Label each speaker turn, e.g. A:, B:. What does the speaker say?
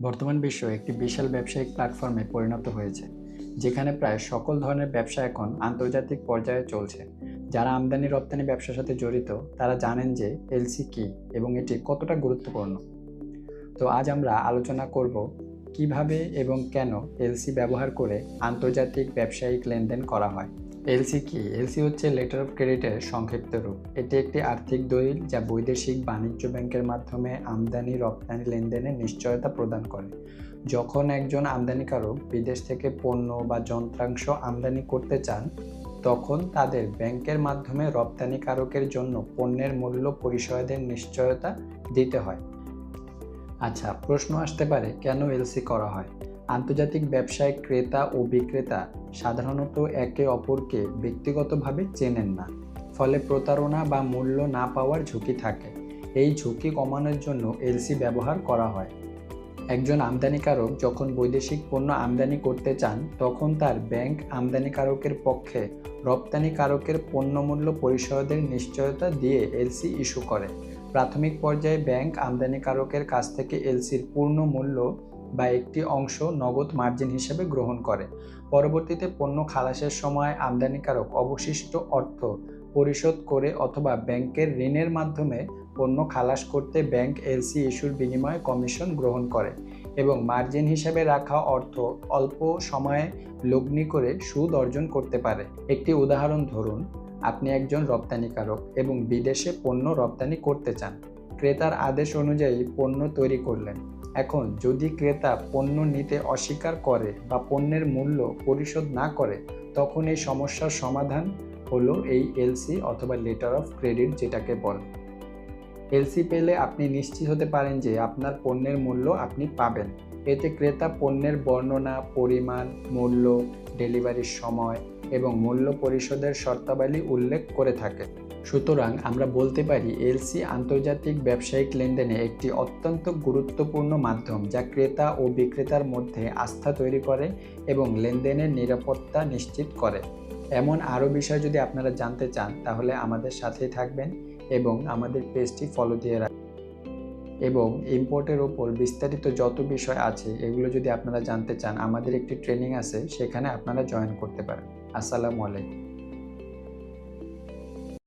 A: বর্তমান বিশ্ব একটি বিশাল ব্যবসায়িক প্ল্যাটফর্মে পরিণত হয়েছে, যেখানে প্রায় সকল ধরনের ব্যবসা এখন আন্তর্জাতিক পর্যায়ে চলছে। যারা আমদানি রপ্তানি ব্যবসার সাথে জড়িত, তারা জানেন যে এলসি কী এবং এটি কতটা গুরুত্বপূর্ণ। তো আজ আমরা আলোচনা করব কীভাবে এবং কেন এলসি ব্যবহার করে আন্তর্জাতিক ব্যবসায়িক লেনদেন করা হয়। এলসি কি এলসি হচ্ছে লেটার অফ ক্রেডিটের সংক্ষিপ্ত রূপ। এটি একটি আর্থিক দলিল যা বৈদেশিক বাণিজ্য ব্যাংকের মাধ্যমে আমদানি, রপ্তানি লেনদেনের নিশ্চয়তা প্রদান করে। যখন একজন আমদানিকারক বিদেশ থেকে পণ্য বা যন্ত্রাংশ আমদানি করতে চান, তখন তাদের ব্যাংকের মাধ্যমে রপ্তানিকারকের জন্য পণ্যের মূল্য পরিশোধের নিশ্চয়তা দিতে হয়। আচ্ছা প্রশ্ন আসতে পারে, কেন এলসি করা হয়? আন্তর্জাতিক ব্যবসায় ক্রেতা ও বিক্রেতা সাধারণত একে অপরকে ব্যক্তিগতভাবে চেনেন না, ফলে প্রতারণা বা মূল্য না পাওয়ার ঝুঁকি থাকে। এই ঝুঁকি কমানোর জন্য এলসি ব্যবহার করা হয়। একজন আমদানিকারক যখন বৈদেশিক পণ্য আমদানি করতে চান, তখন তার ব্যাংক আমদানিকারকের পক্ষে রপ্তানিকারকের পণ্যমূল্য পরিশোধের নিশ্চয়তা দিয়ে এলসি ইস্যু করে। প্রাথমিক পর্যায়ে ব্যাংক আমদানিকারকের কাছ থেকে এলসির পূর্ণ মূল্য বা একটি অংশ নগদ মার্জিন হিসেবে গ্রহণ করে। পরবর্তীতে পণ্য খালাসের সময় আমদানিকারক অবশিষ্ট অর্থ পরিশোধ করে অথবা ব্যাংকের ঋণের মাধ্যমে পণ্য খালাস করতে ব্যাংক এলসি ইস্যুর বিনিময়ে কমিশন গ্রহণ করে এবং মার্জিন হিসেবে রাখা অর্থ অল্প সময়ে লগ্নি করে সুদ অর্জন করতে পারে। একটি উদাহরণ ধরুন, আপনি একজন রপ্তানিকারক এবং বিদেশে পণ্য রপ্তানি করতে চান। ক্রেতার আদেশ অনুযায়ী পণ্য তৈরি করলেন। এখন যদি ক্রেতা পণ্য নিতে অস্বীকার করে বা পণ্যের মূল্য পরিশোধ না করে, তখন এই সমস্যার সমাধান হলো এই এলসি অথবা লেটার অফ ক্রেডিট যেটাকে বলে। এলসি পেলে আপনি নিশ্চিত হতে পারেন যে আপনার পণ্যের মূল্য আপনি পাবেন। এতে ক্রেতা পণ্যের বর্ণনা, পরিমাণ, মূল্য ডেলিভারির সময় এবং মূল্য পরিশোধের শর্তাবলী উল্লেখ করে থাকে। সুতরাং আমরা বলতে পারি, এলসি আন্তর্জাতিক ব্যবসায়িক লেনদেনে একটি অত্যন্ত গুরুত্বপূর্ণ মাধ্যম যা ক্রেতা ও বিক্রেতার মধ্যে আস্থা তৈরি করে এবং লেনদেনের নিরাপত্তা নিশ্চিত করে। এমন আরও বিষয় যদি আপনারা জানতে চান, তাহলে আমাদের সাথেই থাকবেন এবং আমাদের পেজটি ফলো দিয়ে রাখবেন। এবং ইম্পোর্টের ওপর বিস্তারিত যত বিষয় আছে, এগুলো যদি আপনারা জানতে চান, আমাদের একটি ট্রেনিং আছে, সেখানে আপনারা জয়েন করতে পারেন। আসসালামু আলাইকুম।